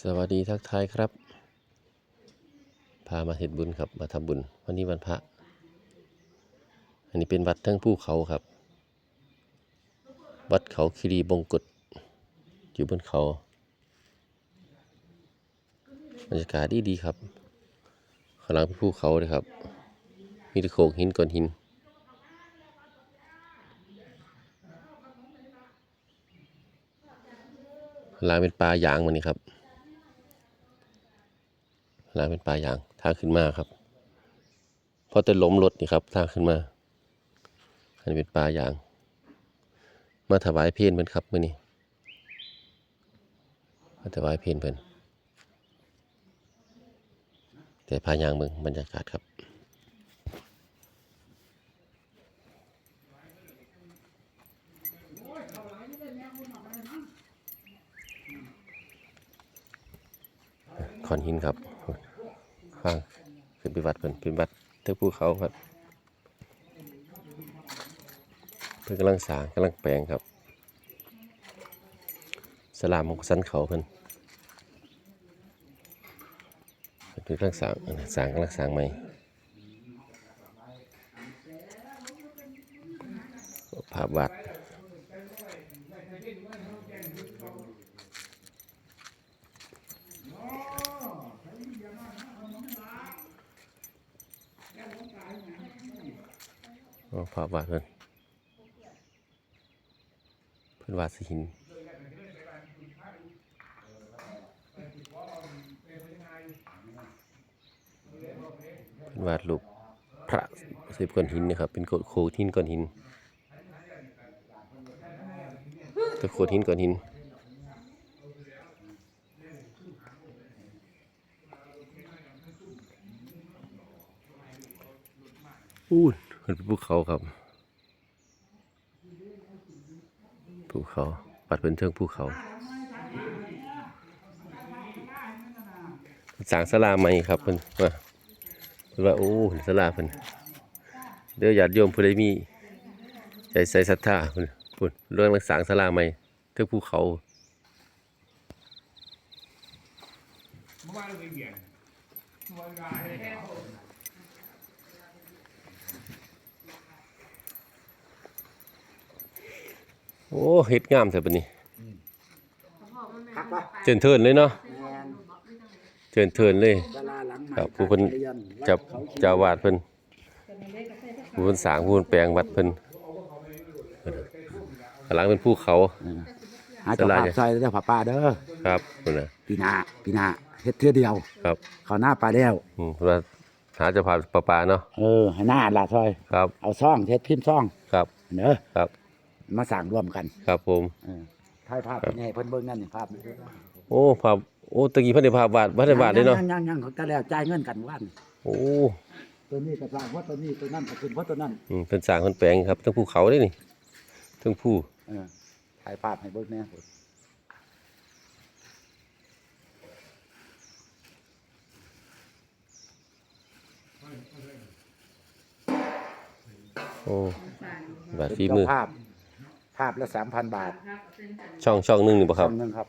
สวัสดีทักทายครับ พามาเห็ดบุญครับ มาทำบุญ วันนี้วันพระ อันนี้เป็นวัดทั้งภูเขาครับ วัดเขาคีรีบงกฎอยู่บนเขาบรรยากาศดีดีครับข้างหลังเป็นภูเขาเลยครับ มีตะโขงหินก้อนหิน หลังเป็นปลายางมันนี่ครับ ร้าเป็นปลายางทางขึ้นมาครับเพราะแต่ล้มรถนี่ครับทางขึ้นมา อันนี้เป็นปลายาง มาถวายเพลนเพิ่นครับมื้อนี้มาถวายเพลนเพิ่นแต่พายางเมืองบรรยากาศครับขอนหินครับ ข้างขึ้นไปวัดเพิ่นเป็นวัดเทือกภูเขาครับเพิ่นกำลังสางกำลังแปลงครับสลามของสันเขาเพิ่นเพิ่นกำลังสางสางกำลังสางใหม่ภาพวาด อ๋อภาพ วาเพิ่นเพิ่นวาดสิหินเพิ่นวาดรูปพระสิบก้อนหินนะครับ เป็นโขดโขดหินก้อนหินตะโขดหินก้อนหินอู้เป็นภูเขาครับ ภูเขาปัดเป็นเทิงภูเขาสางศาลาใหม่ครับเพิ่นว่าเพิ่นว่าโอ้ศาลาเพิ่นเด้อญาติโยมผู้ใดมีใจใส่ศรัทธาเพิ่นเพิ่นเรื่องสร้างศาลาใหม่เทิงภูเขาเมื่อวานเราไปเบียนเมื่อวานเราไปเบียน โอ้เฮ็ดงามแท้ปะนี่คักปะเจินเทินเลยเนาะแมนเจินเทินเลยดาราหลังใหม่ครับผู้เพิ่นเรียนจับเจ้าวาดเพิ่นผู้เพิ่นสร้างผู้เพิ่นแปลงวัดเพิ่นข้างหลังเป็นภูเขาหาเจ้าภาพซอยเด้อผ้าป่าเด้อครับพุ่นน่ะปีหน้าปีหน้าเฮ็ดเทื่อเดียว ครับเขาหน้าปลาแล้ว อืมเพิ่นว่าหาเจะพาปลาปลาเนาะเออให้หน้าละซอย ครับเอาซ่องเฮ็ดพิมพ์ซ่องครับ เด้อครับ มาสั่งร่วมกันครับผม เออถ่ายภาพนี่ให้เพิ่นเบิ่งนั่นนี่ภาพนี่โอ้ภาพโอ้ตะกี้เพิ่นได้ภาพวาดบ่ได้วาดเลยเนาะยังยังยังเขาแต่แล้วจ่ายเงินกันวันโอ้ตัวนี้ก็สร้างเพราะตัวนี้ตัวนั้นก็ขึ้นเพราะตัวนั้นอืมเพิ่นสร้างเพิ่นแปลงครับทั้งภูเขาเด้นี่ทั้งภูเออถ่ายภาพให้เบิ่งแน่โอ้วาดฝีมือเจ้าภาพภา พละ3,000บาทช่องช่องหนึงนี่บ่ครับช่องหนึงครับ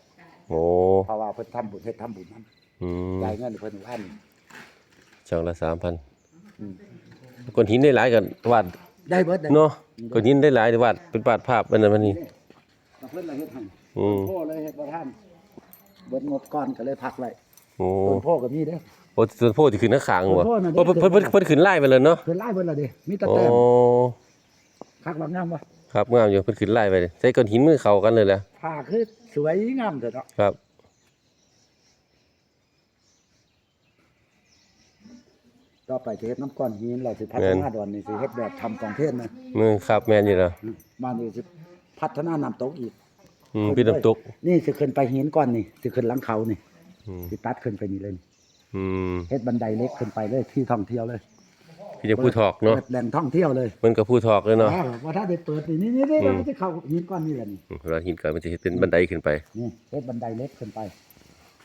โอ้เพราะว่าเพิ่นทำบุญเฮ็ดทำบุญนำอืมจ่ายเงินเพิ่นวันช่องละอืม3,000ก้อนหินได้หลายกันวาดได้เบิดได้เนาะก้อนหินได้หลายวาดเป็นวาดภาพอันนั้นมันนี่กับเพิ่นละเฮ็ดให้อืม โพ่เลยเฮ็ดบ่ทันเบิดงบก่อนก็เลยพักไว้โอ้ต้นโพ่ก็มีเด้อ โอ้ส่วนโพธิขึ้นข้างขางบ่โพธิ์น่ะ เพิ่นเพิ่นเพิ่นเพิ่นขึ้นไล่ไปเลยเนาะเพิ่นไล่เบิดละเด้มีแตะโอ้แต้มคักบางงามบ่ ครับงามอยู่เพิ่นขึ้นไล่ไปเลยใส่ก้อนหินมือเข้ากันเลยแหละผ้าคือสวยงามเด้อเนาะครับ ต่อไปสิเฮ็ดน้ำก้อนหินแล้วสิพัฒนาดอนนี่สิเฮ็ดแบบทำกองเทศนะมือครับแม่นอยู่แล้วอืมมานี่สิพัฒนาน้ำตกอีก อืมพี่น้ำตกนี่สิขึ้นไปหินก้อนนี่สิขึ้นหลังเขานี่อืมสิตัดขึ้นไปนี่เลยอืมเฮ็ดบันไดเล็กขึ้นไปเลยที่ท่องเที่ยวเลย พี่จะพูดถอกเนาะปิดแหล่งท่องเที่ยวเลยมันก็พูดถอกเลยเนาะอ่าว่าถ้าได้เปิดนี่นี่นี่นี่อืมมันจะเข้าหินก้อนนี่แหละนี่อืมเวลาหินก่อนมันจะเฮ็ดเป็นบันไดขึ้นไป นี่เฮ็ดบันไดเล็กขึ้นไป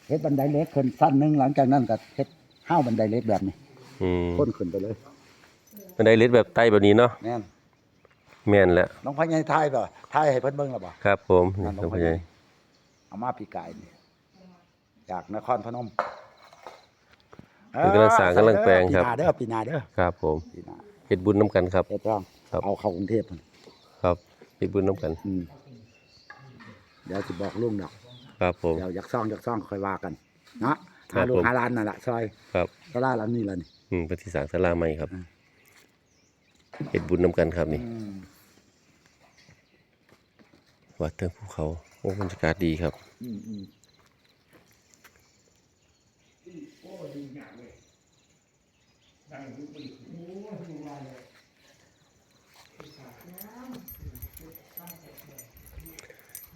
เฮ็ดบันไดเล็กขึ้นสั้นหนึงหลังจากนั้นก็เฮ็ดห้าวบันไดเล็กแบบนี้อืมพ้นขึ้นไปเลยบันไดเล็ดแบบไต่แบบนี้เนาะแม่นแม่นแหละน้องพญายทายบ่ทายให้เพิ่นเบิ่งแล้วบ่ ครับผมนั่นต้องลงพไปยายเอามาปีกายนี่จากนครพนม เพิ่นกำลังสร้างกำลังแปลงครับ ปีหนาเด้อปีหนาเด้อครับผมปีหนาเฮ็ดบุญน้ำกันครับ เฮ็ดต้องครับ เอาเข้ากรุงเทพพุ่นครับเฮ็ดบุญน้ำกันอืมเดี๋ยวสิบอกลุงดอกครับผม เดี๋ยวอยากซ่องอยากซ่องค่อยว่ากันเนาะครัหาบลูกผม หาร้านนั่นแหละซอยครับตลาดร้านนี้แหละนี่ อืมเป็นที่สร้างศาลาใหม่ครับอืม เฮ็ดบุญน้ำกันครับนี่ อืมวัดเทิงภูเขาโอ้บรรยากาศดีครับ อืมอืม โอ้ดีหนักเลยดังยุบไปอีกโอ้ยดูลายเลย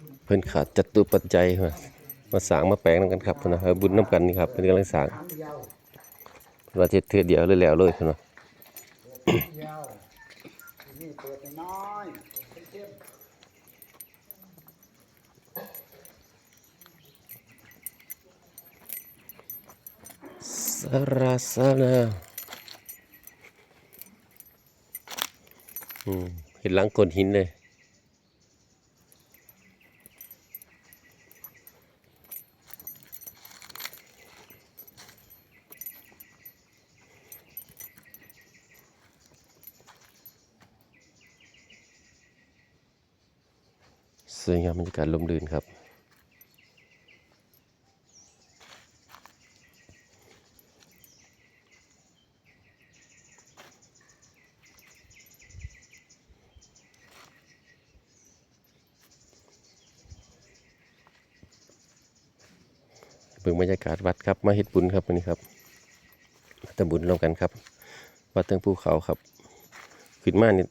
เพิ่นขาดจัดตุปัจจัยมามาสางมาแปลงนำกันครับพนะบุญน้ำกันนี่ครับเพิ่นกำลังสางเพิ่นว่าเฮ็ดเทือเดียวเลยแล้วเลยพิ่นว่ายาวนี่น้อยเข้มสาราสานาอืมเห็นหลังก้อนหินเลย สวยงามบรรยากาศลมลื่นครับ เบิ่งบรรยากาศวัดครับ มาเฮ็ดบุญครับวันนี้ครับมาทำบุญร่วมกันครับ วัดเทิงภูเขาครับ ขึ้นมานี่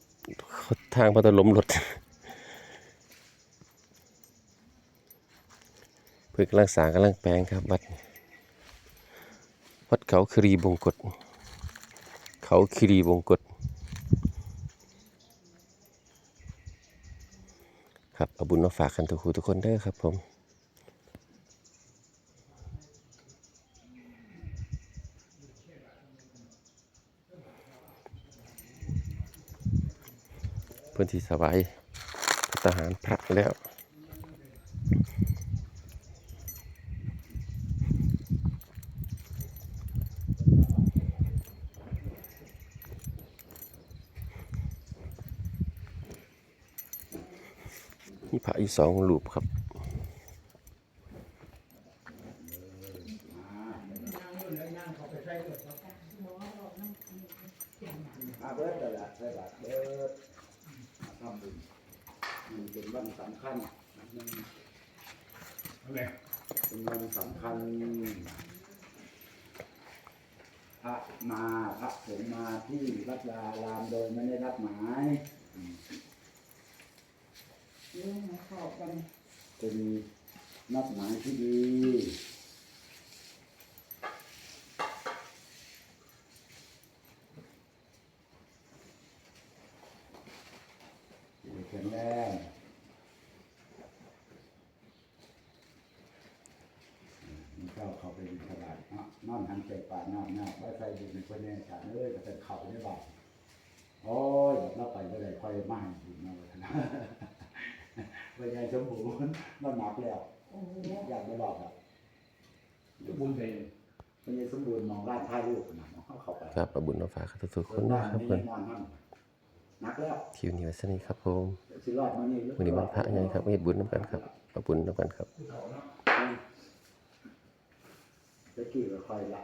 ทางพระตะล้มรถ เพื่อกำลังสร้างกำลังแปลงครับวัดวัดเขาครีบงกฎเขาครีบงกฎครับเอาบุญมาฝากกันทุกคู่ทุกคนเด้อครับผมพื้นที่สบายทหารพระแล้ว มีพระอีสองรูปครับเบิดตลาดใส่บาทเบิมทำมันเป็นวันสำคัญมันอะไรเป็นวันสำคัญพระมาพระสงฆ์มาที่วัดลารามโดยไม่ได้รับหมาย เรื่องมาเข้ากันเป็นนับหมายที่ดีแข็งแรงมันเข้าเขาไปบินตลาดเนาะนอนหันใจป่านอนหน้าไว้ใส่บุญคนแน่จานเอ้ยก็เป็นเขาได้บ้างโอ้ยเราไปไม่ได้ค่อยมาให้บุญมาเลยนะ เป็นไงสมบูรณ์นอนหนักแล้วโอ้โหอยากไม่บอกครับยุบบุญเพลงเป็นไงสมบูรณ์มองร้านถ่ายรูปนะมองเข้าเข้าไปครับเอาบุญมาฝากกันทุกๆคนบ้านะนครับนี่เพิ่นนอนห้องหนักแล้วคิวนี้ไว้สนี้ครับผมสิรอดมานี่วันนี้วันพระไงครับมาเฮ็ดบุญน้ำกันครับเอาบุญน้ำกันครับภูเขาเนาะตะกี้ก็คอยละ